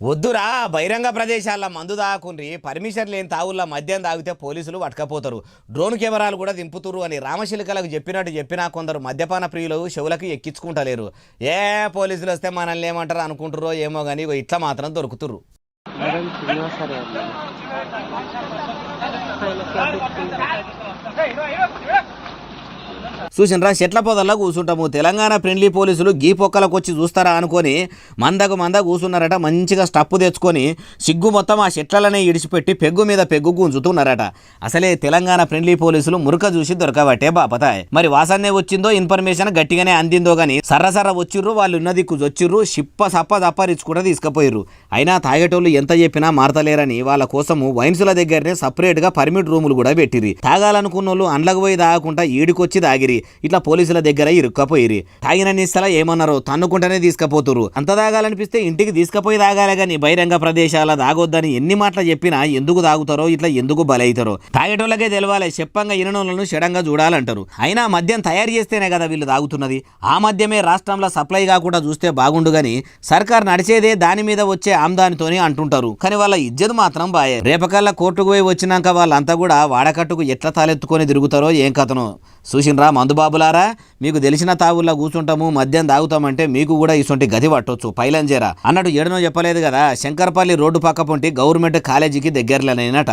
వద్దురా బహిరంగ ప్రదేశాల్లో మందు తాకుండ్రి పర్మిషన్ లేని తావుల్లో మద్యం తాగితే పోలీసులు పట్టుకపోతారు డ్రోన్ కెమెరాలు కూడా దింపుతురు అని రామశిలికలకు చెప్పినట్టు చెప్పినా కొందరు మద్యపాన ప్రియులు చెవులకు ఎక్కించుకుంటలేరు ఏ పోలీసులు వస్తే మనల్ని ఏమంటారు అనుకుంటారో ఏమో కానీ ఇట్లా మాత్రం దొరుకుతురు మేడం చూసినరా చెట్ల పొదల్లో కూర్చుంటాము. తెలంగాణ ఫ్రెండ్లీ పోలీసులు గీ పొక్కలకు వచ్చి చూస్తారా అనుకొని మందకు మంద కూర్చున్నారట. మంచిగా స్టప్పు తెచ్చుకొని సిగ్గు మొత్తం ఆ చెట్లనే ఇడిచిపెట్టి పెగ్గు మీద పెగ్గు గుంజుతున్నారట. అసలే తెలంగాణ ఫ్రెండ్లీ పోలీసులు మురక చూసి దొరకబట్టే బాపతాయ్. మరి వాసన్నే వచ్చిందో ఇన్ఫర్మేషన్ గట్టిగానే అందిందో కానీ సర్ర వచ్చిర్రు వాళ్ళు ఉన్న దిక్కు వచ్చిర్రు సిప్ప సప్ప దప్పరిచ్చి కూడా తీసుకుపోయిర్రు. అయినా తాగేటోళ్ళు ఎంత చెప్పినా మారతలేరని వాళ్ళ కోసము వైన్సుల దగ్గరనే సపరేట్గా పర్మిట్ రూములు కూడా పెట్టిరి తాగాలనుకున్న వాళ్ళు అండ్లకు పోయి తాగకుండా ఈడికొచ్చి తాగిరి ఇట్లా పోలీసుల దగ్గర ఇరుక్కపోయిరి. తాగినన్ని నిస్తల ఏమన్నారు? తన్నుకుంటేనే తీసుకపోతురు అంత తాగాలనిపిస్తే ఇంటికి తీసుకుపోయి తాగాలి కానీ బహిరంగ ప్రదేశాల తాగొద్దని ఎన్ని మాటలు చెప్పినా ఎందుకు తాగుతారో ఇట్లా ఎందుకు బలైతారో? తాగేటోళ్ళకే తెలవాలి. చెప్పంగా ఇననోళ్ళను షడంగా చూడాలంటారు. అయినా మద్యం తయారు చేస్తేనే కదా వీళ్ళు తాగుతున్నది. ఆ మద్యమే రాష్ట్రంలో సప్లై కాకుండా చూస్తే బాగుండు గాని సర్కార్ నడిచేదే దాని మీద వచ్చే ఆమ్దానితోనే అంటుంటారు. కానీ వాళ్ళ ఇజ్జత్ మాత్రం బాయే. రేపకల్లా కోర్టుకు పోయి వచ్చినాక వాళ్ళంతా కూడా వాడకట్టుకు ఎట్లా తాలెత్తుకొని తిరుగుతారో ఏం కథనో? చూసినరా? మందుబాబులారా? మీకు తెలిసిన తావుల్లో కూర్చుంటాము మద్యం తాగుతామంటే మీకు కూడా ఇటువంటి గది పట్టొచ్చు పైలంజేరా. అన్నట్టు ఏడనో చెప్పలేదు కదా శంకర్పల్లి రోడ్డు పక్క పొంటి గవర్నమెంట్ కాలేజీకి దగ్గరలోనైనట.